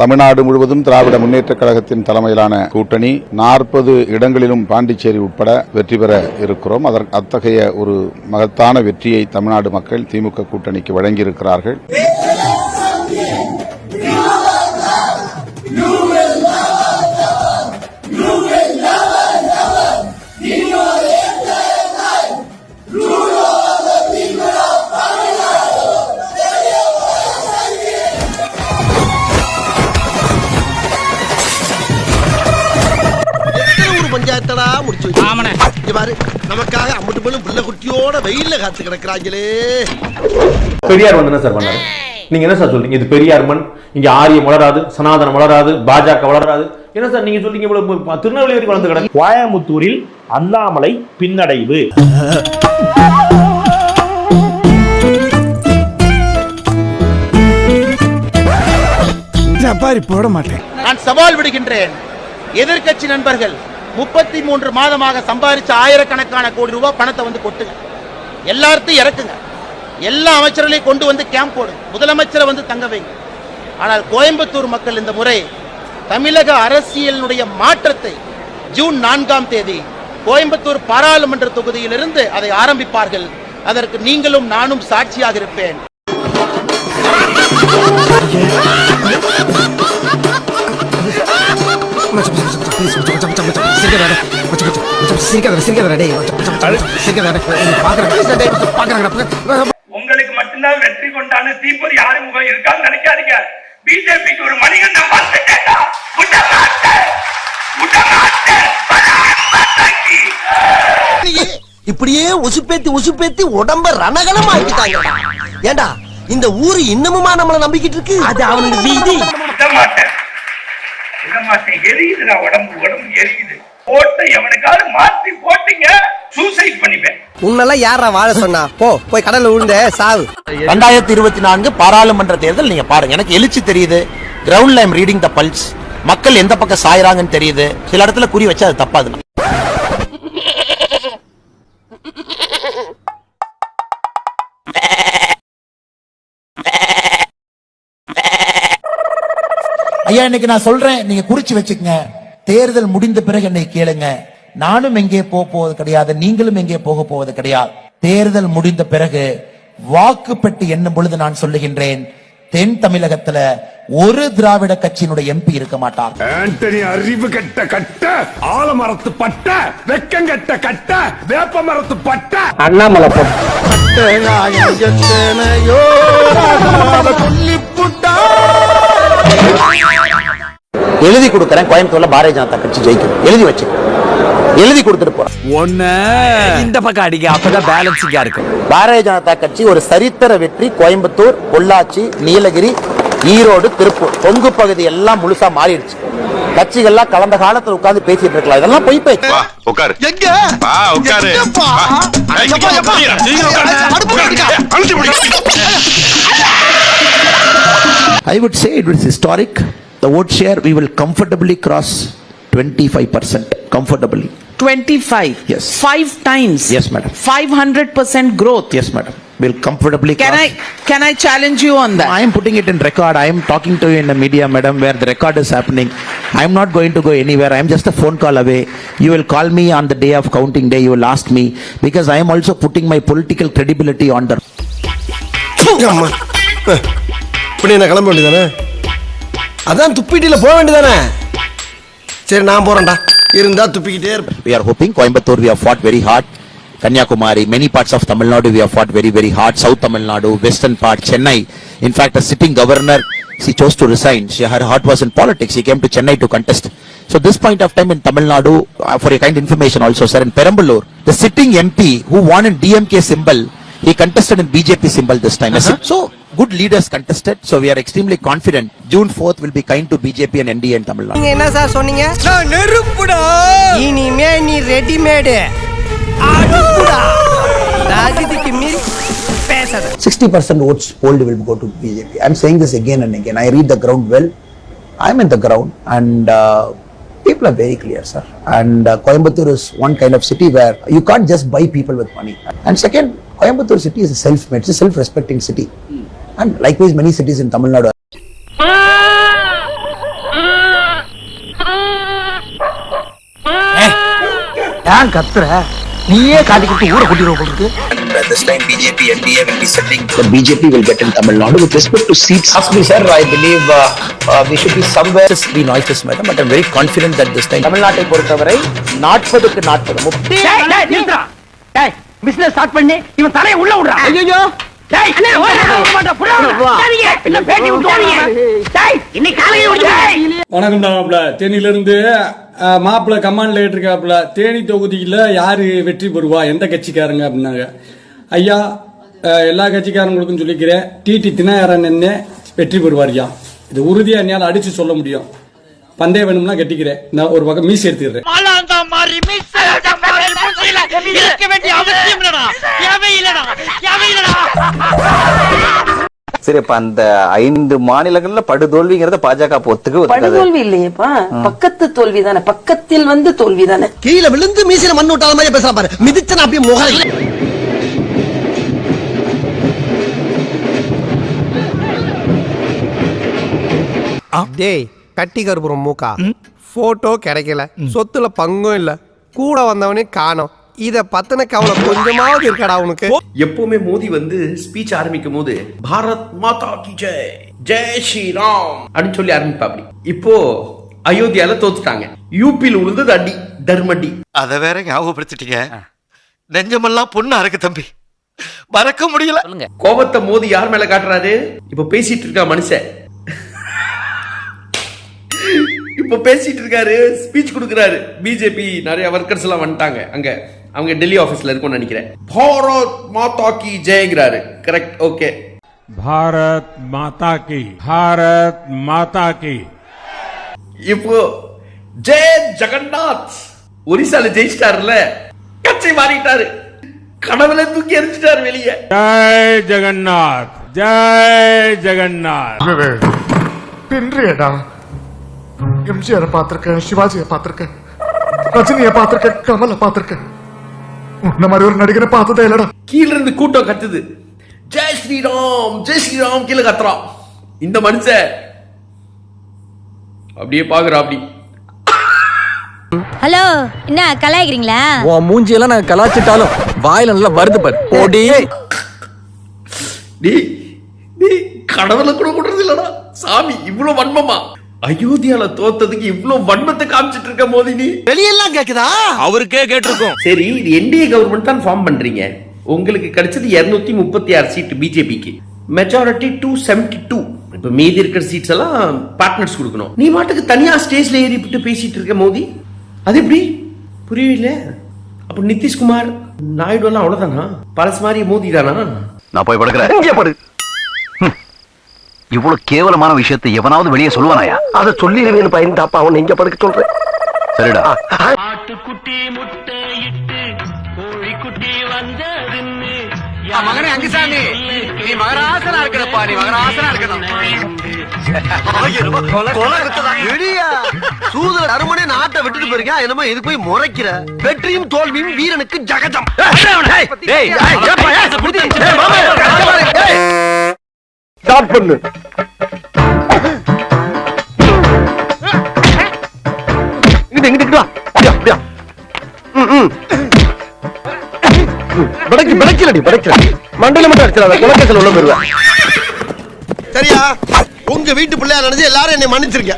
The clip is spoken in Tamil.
தமிழ்நாடு முழுவதும் திராவிட முன்னேற்றக் கழகத்தின் தலைமையிலான கூட்டணி நாற்பது இடங்களிலும் பாண்டிச்சேரி உட்பட வெற்றி பெற இருக்கிறோம். அதற்கு அத்தகைய ஒரு மகத்தான வெற்றியை தமிழ்நாடு மக்கள் திமுக கூட்டணிக்கு வழங்கியிருக்கிறார்கள். இங்க பாரு. நமக்காக அம்பட்டு பெண்ணும் புள்ள குட்டியோட வெயில்ல காத்து கிடக்குறாங்களே. பெரியார் வந்து என்ன சார் பண்ணாரு? நீங்க என்ன சார் சொல்றீங்க? இது பெரியார் மண். இங்க ஆரியம் வளராது சனாதனம் வளராது பாஜக வளராது. என்ன சார் நீங்க சொல்றீங்க இவ்வளவு திருநெல்வேலி வரைக்கும் வளர்ந்து கிடக்கு? கோயமுத்தூரில் அண்ணாமலை பின்னடைவு. போட மாட்டேன். நான் சவால் விடுகின்றேன். எதிர்க்கட்சி நண்பர்கள் முப்பத்தி மூன்று மாதமாக சம்பாதிச்ச ஆயிரக்கணக்கான கோடி ரூபாய் பணத்தை வந்து கொட்டுங்க. எல்லார்த்தையும் இறக்குங்க. எல்லா அமைச்சர்களையும் கொண்டு வந்து கேம்ப் போடுங்க. முதலமைச்சரை வந்து தங்க வைங்க. ஆனால் கோயம்புத்தூர் மக்கள் இந்த முறை தமிழக அரசியலினுடைய மாற்றத்தை ஜூன் நான்காம் தேதி கோயம்புத்தூர் பாராளுமன்ற தொகுதியிலிருந்து அதை ஆரம்பிப்பார்கள். அதற்கு நீங்களும் நானும் சாட்சியாக இருப்பேன். உங்களுக்கு மட்டும்தான் வெற்றி கொண்டான்னு தீபதி ஆறுமுகம் இருக்கான்னு நினைக்காதீங்க. பிஜேபிக்கு ஒரு மணிகண்டம் வந்துட்டேன்டா விட மாட்டேன் விட மாட்டேன் இப்படியே உசுப்பேத்தி உசுப்பேத்தி உடம்ப ரணகலம் ஆக்கிட்டாங்கடா ஏண்டா இந்த ஊரு இன்னமுமா நம்மள நம்பிக்கிட்டு இருக்கு? அது அவனுக்கு வீதி. விட மாட்டேன் விட மாட்டேன் எரியுதுடா உடம்பு உடம்பு எரியுது. போட்டு எவனுக்காவது மாத்தி போட்டீங்க சூசைட் பண்ணிப்பேன். உன்னெல்லாம் யாரா வாழ சொன்னா? போ போய் கடல்ல விழுந்த சாவு. ரெண்டாயிரத்தி இருபத்தி நான்கு பாராளுமன்ற தேர்தல் நீங்க பாருங்க. எனக்கு எழுச்சி தெரியுது. கிரவுண்ட்ல ஐம் ரீடிங் த பல்ஸ் மக்கள் எந்த பக்கம் சாயறாங்கன்னு தெரியுது. சில இடத்துல குறி வச்சா அது தப்பாது. ஐயா இன்னைக்கு நான் சொல்றேன். நீங்க குறிச்சு வச்சுக்கங்க. தேர்தல் முடிந்த பிறகு என்னை கேளுங்க. நானும் எங்கே போக போவது கிடையாது நீங்களும் எங்கே போக போவது கிடையாது. தேர்தல் முடிந்த பிறகு வாக்கு பெட்டி எண்ணும் பொழுது நான் சொல்லுகின்றேன் தென் தமிழகத்துல ஒரு திராவிட கட்சியினுடைய எம்பி இருக்க மாட்டார். ஆண்டனி அறிவு கட்ட கட்ட ஆலமரத்து பட்ட வெக்கங்கட்ட கட்ட வேப்ப மரத்து பட்ட. அண்ணாமலை எழுதி கொடுக்கறேன். கோயம்புத்தூர்ல பாரதிய ஜனதா கட்சி ஜெயிக்கும் எழுதி வச்சு எழுதி கொடுத்துட்டு போறேன் ஒண்ணு. இந்த பக்கம் அடிக்க அப்பதான் பேலன்சிங்கா இருக்கும். பாரதிய ஜனதா கட்சி ஒரு சரித்திர வெற்றி கோயம்புத்தூர் பொள்ளாச்சி நீலகிரி ஈரோடு திருப்பூர். கொங்கு பகுதி எல்லாம் முழுசா மாறிடுச்சு. கட்சிகள்லாம் கலந்த காலத்துல உட்கார்ந்து பேசிட்டு இருக்கலாம். இதெல்லாம் பொய் பேச்சு. உட்காரு. எங்க? வா உட்காரு. எங்கப்பா? வா. ஏய், எப்பா, எப்பா? சீக்கிரம் உட்காரு. அடுப்பு உட்காரு. கட்டிக்கா. அழுத்தி பிடி. I would say it was historic. The vote share we will comfortably cross 25% comfortably. 25 Yes. five times Yes, madam. 500% growth Yes, madam. We'll comfortably can cross. i can i challenge you on that I am putting it in record. I am talking to you in the media, madam, where the record is happening. I am not going to go anywhere. I am just a phone call away. You will call me on the day of counting day. You will ask me because I am also putting my political credibility on the. அம்மா. அஹ். இப்படி என்ன கிளம்ப வேண்டியதானே அதான் துப்பிட்டில போக வேண்டியதானே சரி நான் போறேன்டா இருந்தா துப்பிக்கிட்டே இருப்பேன் We are hoping Coimbatore. We have fought very hard. Kanyakumari, many parts of Tamil Nadu, we have fought very, very hard. South Tamil Nadu, western part, Chennai. In fact, a sitting governor, she chose to resign. She, her heart was in politics. She came to Chennai to contest. So this point of time in Tamil Nadu, uh, for your kind information also, sir, in Peramballur, the sitting MP who won in DMK symbol, he contested in BJP symbol this time. So good leaders contested. So we are extremely confident. June 4th will be kind to BJP and NDA in Tamil Nadu. நீங்க என்ன சார் சொன்னீங்க நான் நெருப்புடா இனிமே நீ ரெடிமேடு அடுப்புடா தகுதிக்கு மீறி பேசாத 60% votes polled will go to BJP. I'm saying this again and again. I read the ground well. I'm in the ground and uh, people are very clear, sir. And uh, Coimbatore is one kind of city where you can't just buy people with money. And second, Coimbatore city is self made self respecting city and likewise many cities in Tamil Nadu ஏன் கத்துற நீயே காட்டிக்கிட்டு ஊரை கூட்டிடுவோம் போல இருக்கு this time BJP and DA will be sitting. The BJP will get in Tamil Nadu with respect to seats. Ask me, sir. I believe uh, uh, we should be somewhere. This be noiseless, madam, but I'm very confident that this time. தமிழ்நாட்டை பொறுத்தவரை நாற்பதுக்கு நாற்பது முப்பது பிசினஸ் ஸ்டார்ட் பண்ணி இவன் தலையை உள்ள விடுறான். ஐயோ இன்னைக்கு காலையில் வணக்கம் மாப்பிள தேனியில இருந்து மாப்பிள கமாண்ட்ல இருக்காப்புல தேனி தொகுதியில யாரு வெற்றி பெறுவா? எந்த கட்சிக்காரங்க அப்படின்னாங்க. ஐயா எல்லா கட்சிக்காரங்களுக்கும் சொல்லிக்கிறேன். டிடி தினகரன் என்ன வெற்றி பெறுவாரியா இது உறுதியா என்னால் அடிச்சு சொல்ல முடியும். பந்தய வேணும்னா கட்டிக்கிறேன். நான் ஒரு பக்கம் மீசி எடுத்துக்கிறேன். இருக்க வேண்டிய அவசியம் இல்லடா. சரி இப்ப அந்த ஐந்து மாநிலங்கள்ல படுதோல்விங்கிறத பாஜக ஒத்துக்கு படுதோல்வி இல்லையேப்பா. பக்கத்து தோல்வி தானே பக்கத்தில் வந்து தோல்வி தானே கீழே விழுந்து மீசில மண்ணு விட்டாத மாதிரி பேசுறான் பாரு. மிதிச்சன அப்படியே முகம் டேய் கட்டி கருப்புறம் மூக்கா போட்டோ கிடைக்கல. சொத்துல பங்கும் இல்ல. கூட வந்தவனே காணோம். இத பத்தின கவலை கொஞ்சமாவது இருக்கடா உனக்கு? எப்பவுமே மோடி வந்து ஸ்பீச் ஆரம்பிக்கும் போது பாரத் மாதா கி ஜெய் ஜெய் ஸ்ரீராம் அப்படின்னு சொல்லி ஆரம்பிப்பாப்படி இப்போ அயோத்தியால தோத்துட்டாங்க. யூபியில் உழுந்தது அடி தர்மடி அத வேற ஞாபகப்படுத்திட்டீங்க. நெஞ்சமெல்லாம் பொண்ணா இருக்கு தம்பி. மறக்க முடியல. கோபத்தை மோதி யார் மேல காட்டுறாரு? இப்ப பேசிட்டு இருக்கா மனுஷன். இப்ப பேசிட்டு இருக்காரு ஸ்பீச் கொடுக்கறாரு. பிஜேபி நிறைய ஒர்க்கர்ஸ் எல்லாம் வந்துட்டாங்க அங்க. அவங்க டெல்லி ஆபீஸ்ல இருக்கும்னு நினைக்கிறேன். பாரத் மாதா கி ஜெயங்கிறாரு. கரெக்ட் ஓகே பாரத் மாதா கி. பாரத் மாதா கி. இப்போ ஜெய ஜெகநாத். ஒரிசால ஜெயிச்சிட்டாருல கட்சி மாறிட்டாரு. கடவுளை தூக்கி எரிஞ்சிட்டாரு வெளியே. ஜெய் ஜெகநாத். ஜெய் ஜெகநாத். பின்றியடா எம்ஜிஆர் பார்த்திருக்கேன் சிவாஜியை பார்த்திருக்கேன் ரஜினியை பார்த்திருக்கேன் கமலை பார்த்திருக்கேன். உன்ன மாதிரி ஒரு நடிகரை பார்த்ததே இல்லடா. கீழ இருந்து கூட்டம் கத்துது. ஜெய் ஸ்ரீராம் ஜெய் ஸ்ரீராம் கீழே கத்துறான். இந்த மனுஷன் அப்படியே பாக்குறா அப்படி ஹலோ என்ன கலாய்க்கிறீங்களா? உன் மூஞ்சியெல்லாம் நான் கலாச்சிட்டாலும் வாயில நல்லா வருது பாரு. ஓடி நீ நீ கடவுளை கூட விடுறது இல்லடா. சாமி இவ்வளவு வன்மமா? அயோத்தியால தோத்ததுக்கு இவ்வளவு வன்மத்தை காமிச்சிட்டு இருக்க மோதி நீ வெளியெல்லாம் கேக்குதா? அவருக்கே கேட்டிருக்கோம். சரி இது என்டிஏ கவர்மெண்ட் தான் ஃபார்ம் பண்றீங்க. உங்களுக்கு கிடைச்சது 236 முப்பத்தி ஆறு சீட் பிஜேபிக்கு மெஜாரிட்டி டூ செவன்டி டூ இப்ப மீதி இருக்கிற சீட்ஸ் எல்லாம் பார்ட்னர்ஸ் கொடுக்கணும். நீ மாட்டுக்கு தனியா ஸ்டேஜ்ல ஏறிவிட்டு பேசிட்டு இருக்க மோதி? அது எப்படி? புரியல. அப்ப நிதிஷ்குமார் நாயுடு எல்லாம் அவ்வளவுதானா? பழசு மாதிரி மோதி தானா நான் போய் படுக்கிறேன். இவ்வளவு கேவலமான விஷயத்தை எவனாவது வெளியே சொல்லுவானாயா அத சொல்லிடுவேன்னு பயந்தாப்பா அவன் எங்க படுக்க சொல்றேன் சரிடா ஆட்டுக்குட்டி முட்டை இட்டு கோழிக்குட்டி வந்ததுன்னு மகனே அங்குசாமி நீ மகராசனா இருக்கணும்ப்பா நீ மகராசனா சூதுல அருமனே நாட்டை விட்டுட்டு போயிருக்கா என்னமோ இது போய் முறைக்கிற வெற்றியும் தோல்வியும் வீரனுக்கு ஜகஜம் ஸ்டார்ட் பண்ணு. இங்கிட்டு இங்கிட்டு வா. அப்படியா அப்படியா. ம், ம். படைக்கு படைக்கலடி படைக்கல மண்டையில மட்டும் அடிச்சிடாத குலக்கேசல் உள்ள போயிருவேன் சரியா? உங்க வீட்டு பிள்ளையா நினைச்சு எல்லாரும் என்னை மன்னிச்சிருக்க